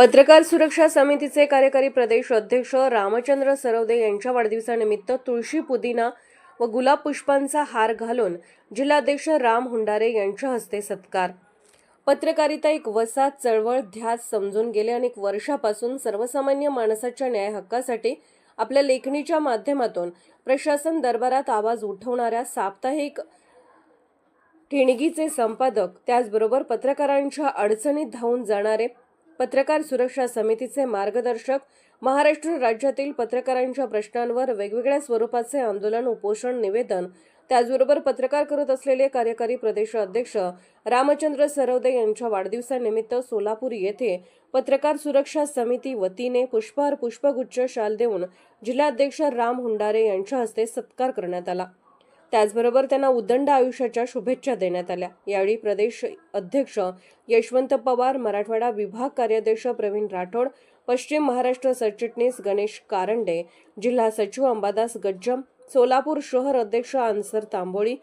पत्रकार सुरक्षा समितीचे कार्यकारी प्रदेश अध्यक्ष रामचंद्र सरवदे यांच्या वाढदिवसानिमित्त तुळशी पुदिना व गुलाब पुष्पांचा हार घालून जिल्हाध्यक्ष राम हुंडारे यांच्या हस्ते सत्कार. पत्रकारिता एक वसा चळवळ ध्यास समजून गेले अनेक वर्षापासून सर्वसामान्य माणसाच्या न्याय हक्कासाठी आपल्या लेखणीच्या माध्यमातून प्रशासन दरबारात आवाज उठवणाऱ्या साप्ताहिक ठिणगीचे संपादक त्याचबरोबर पत्रकारांच्या अडचणीत धावून जाणारे पत्रकार सुरक्षा समितीचे मार्गदर्शक महाराष्ट्र राज्यातील पत्रकारांच्या प्रश्नांवर वेगवेगळ्या स्वरूपाचे आंदोलन उपोषण निवेदन त्याचबरोबर पत्रकार करत असलेले कार्यकारी प्रदेश अध्यक्ष रामचंद्र सरवदे यांच्या वाढदिवसानिमित्त सोलापूर येथे पत्रकार सुरक्षा समिती वतीने पुष्पहार पुष्पगुच्छ शाल देऊन जिल्हाध्यक्ष राम हुंडारे यांच्या हस्ते सत्कार करण्यात आला. त्याचबरोबर त्यांना उदंड आयुष्याच्या शुभेच्छा देण्यात आल्या. यावेळी प्रदेश अध्यक्ष यशवंत पवार मराठवाडा विभाग कार्याध्यक्ष प्रवीण राठोड पश्चिम महाराष्ट्र सरचिटणीस गणेश कारंडे जिल्हा सचिव अंबादास गज्जम सोलापूर शहर अध्यक्ष आन्सर तांबोळी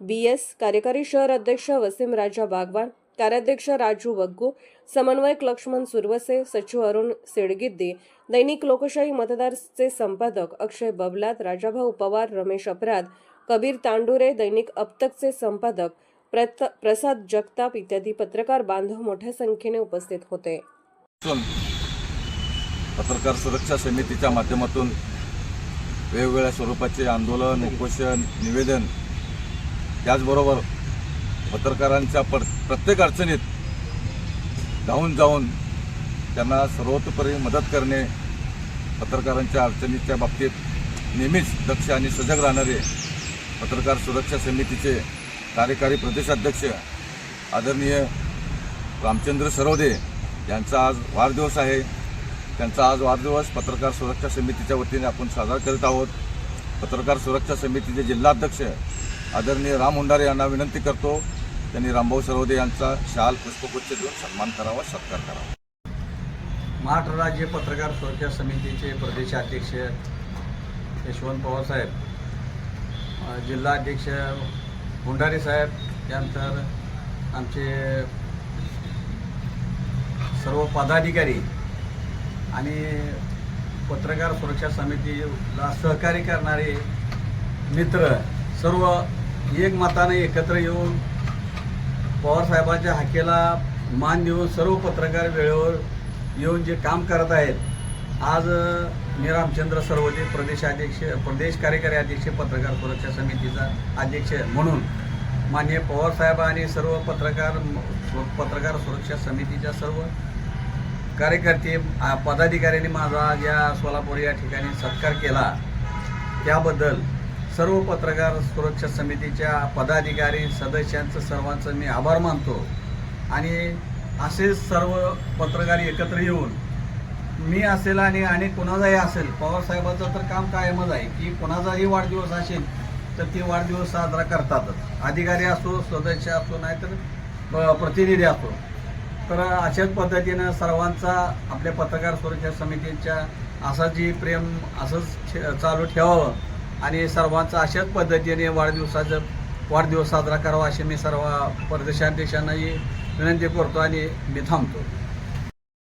बी एस कार्यकारी शहर अध्यक्ष वसीम राजा बागवान कार्याध्यक्ष राजू बग्गू समन्वयक लक्ष्मण सुरवसे सचिव अरुण सिडगिद्दी दैनिक लोकशाही मतदारचे संपादक अक्षय बबलात राजाभाऊ पवार रमेश अपराध कबीर तांडुरे दैनिक अप्तकचे संपादक प्रत- प्रसाद जगताप इत्यादी पत्रकार बांधव मोठ्या संख्येने उपस्थित होते. पत्रकार सुरक्षा समितीच्या माध्यमातून वेगवेगळ्या स्वरूपाचे आंदोलन उपोषण निवेदन त्याचबरोबर पत्रकारांच्या पर प्रत्येक अडचणीत धावून जाऊन त्यांना सर्वतोपरी मदत करणे पत्रकारांच्या अडचणीच्या बाबतीत नेहमीच दक्ष आणि सजग राहणारे पत्रकार सुरक्षा समितीचे कार्यकारी प्रदेशाध्यक्ष आदरणीय रामचंद्र सरवदे यांचा आज वाढदिवस आहे. त्यांचा आज वाढदिवस पत्रकार सुरक्षा समितीच्या वतीने आपण साजरा करीत आहोत. पत्रकार सुरक्षा समितीचे जिल्हाध्यक्ष आदरणीय राम हुंडारे यांना विनंती करतो. त्यांनी रामभाऊ सरवदे यांचा शाल पुष्पगुच्छ देऊन सन्मान करावा सत्कार करावा. महाराष्ट्र राज्य पत्रकार सुरक्षा समितीचे प्रदेशाध्यक्ष यशवंत पवार साहेब जिल्हाध्यक्ष भुंडारे साहेब त्यानंतर आमचे सर्व पदाधिकारी आणि पत्रकार सुरक्षा समितीला सहकार्य करणारे मित्र सर्व एकमताने एकत्र येऊन पवारसाहेबांच्या हाकेला मान देऊन सर्व पत्रकार वेळेवर येऊन जे काम करत आहेत आज मी रामचंद्र सर्वदे प्रदेशाध्यक्ष प्रदेश कार्यकारी अध्यक्ष पत्रकार सुरक्षा समितीचा अध्यक्ष म्हणून माननीय पवारसाहेब आणि सर्व पत्रकार पत्रकार सुरक्षा समितीच्या सर्व कार्यकर्ते पदाधिकाऱ्यांनी माझा या सोलापूर या ठिकाणी सत्कार केला. त्याबद्दल सर्व पत्रकार सुरक्षा समितीच्या पदाधिकारी सदस्यांचं सर्वांचं मी आभार मानतो. आणि असे सर्व पत्रकार एकत्र येऊन मी असेल आणि आणि कोणाचाही असेल पवारसाहेबाचं तर काम कायमच आहे. की कोणाचाही वाढदिवस असेल तर ती वाढदिवस साजरा करतातच. अधिकारी असो सदस्य असो नाहीतर प्रतिनिधी असो. तर अशाच पद्धतीनं सर्वांचा आपल्या पत्रकार सुरक्षा समितीच्या असा जी प्रेम असंच ठे- चालू ठेवावं. आणि सर्वांचा अशाच पद्धतीने वाढदिवसाचं वाढदिवस साजरा करावा अशी मी सर्व प्रदेशाध्यक्षांनाही विनंती करतो आणि मी थांबतो.